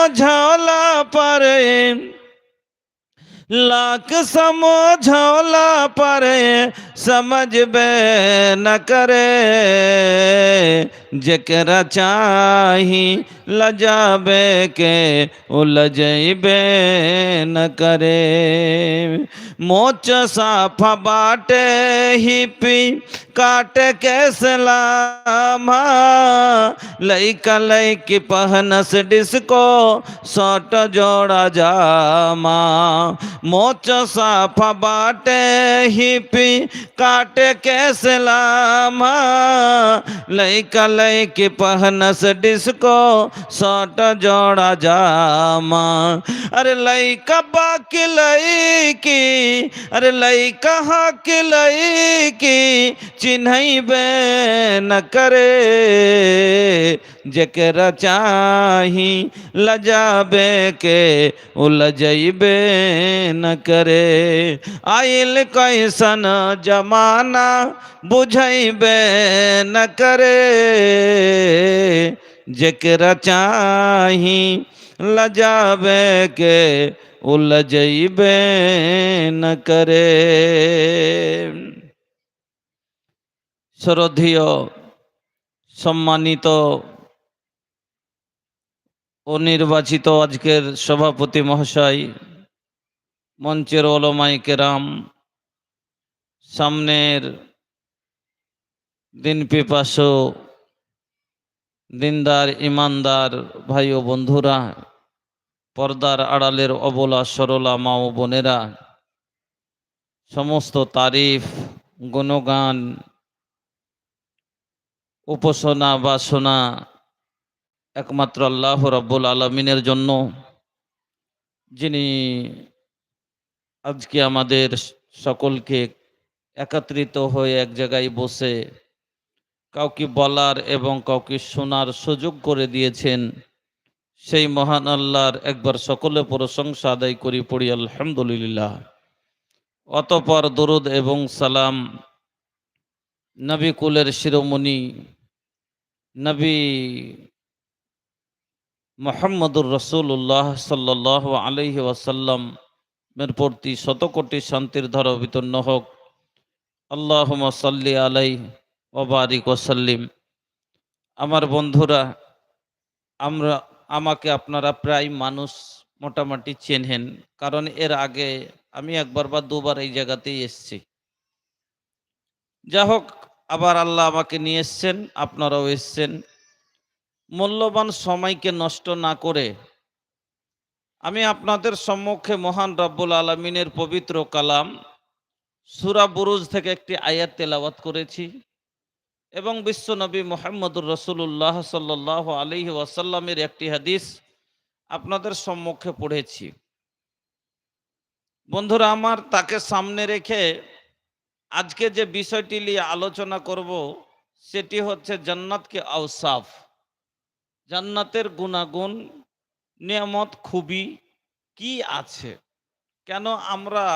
समझौला पर लाख समझौला पर समझ बे न करे, जकरा चाही लजाबे के उलझबे न करे। मोच साफा बाटे ही पी काट के सलामा लैका लैकी पहनस डिस्को सट जोड़ा जामा। मोच साफा बाटे ही पी काट के सलामा लैका लैकी पहनस डिस्को सट जोड़ा जामा। अरे लैका बाकी लैकी अरे लैका हक लैकी चिन्हबे न करे। जकरा चाही लजाबे के उलझबे न करे आइल कैसन जमाना बुझैबे न करे जकरा चाही लजाबे के उलझबे न करे শ্রদ্ধেয় সম্মানিত ও নির্বাচিত আজকের সভাপতি মহাশয়, মঞ্চের ওলমাই কেরাম, সামনের দিন পিপাস, দিনদার, ইমানদার ভাই ও বন্ধুরা, পর্দার আড়ালের অবলা, সরলা মা ও বোনেরা, সমস্ত তারিফ, গুণগান উপাসনা বাসনা একমাত্র আল্লাহ রব্বুল আলমিনের জন্য, যিনি আজকে আমাদের সকলকে একত্রিত হয়ে এক জায়গায় বসে কাউকে বলার এবং কাউকে শোনার সুযোগ করে দিয়েছেন, সেই মহান আল্লাহর একবার সকলে প্রশংসা আদায় করি, পড়ি আলহামদুলিল্লাহ। অতপর দরুদ এবং সালাম নবী কুলের শিরোমণি, নবী মোহাম্মদুর রসুল্লাহ সাল্লাহ আলহি ওয়াসাল্লাম, এর প্রতি শতকোটি শান্তির ধর বিতন্ন হোক। আল্লাহ সাল্লি আলাই ওবারিক ওসাল্লিম আমার বন্ধুরা, আমরা, আমাকে আপনারা প্রায় মানুষ মোটামুটি চেনেন, কারণ এর আগে আমি একবার বা দুবার এই জায়গাতেই এসছি। যা হোক আবার আল্লাহ আমাকে নিয়ে এসছেন, আপনারাও এসছেন। মূল্যবান সময়কে নষ্ট না করে আমি আপনাদের সম্মুখে মহান রব্বুল আলমিনের পবিত্র কালাম সুরা বুরুজ থেকে একটি আয়াত তেলাওয়াত করেছি এবং বিশ্বনবী মোহাম্মদুর রসুল্লাহ সাল্লাহ আলি ওয়াসাল্লামের একটি হাদিস আপনাদের সম্মুখে পড়েছি। বন্ধুরা, আমার তাকে সামনে রেখে আজকে যে বিষয়টি নিয়ে আলোচনা করব, সেটি হচ্ছে জান্নাতকে আউসাফ জান্নাতের গুণাগুণ নিয়ামত খুবই কি আছে? কেন আমরা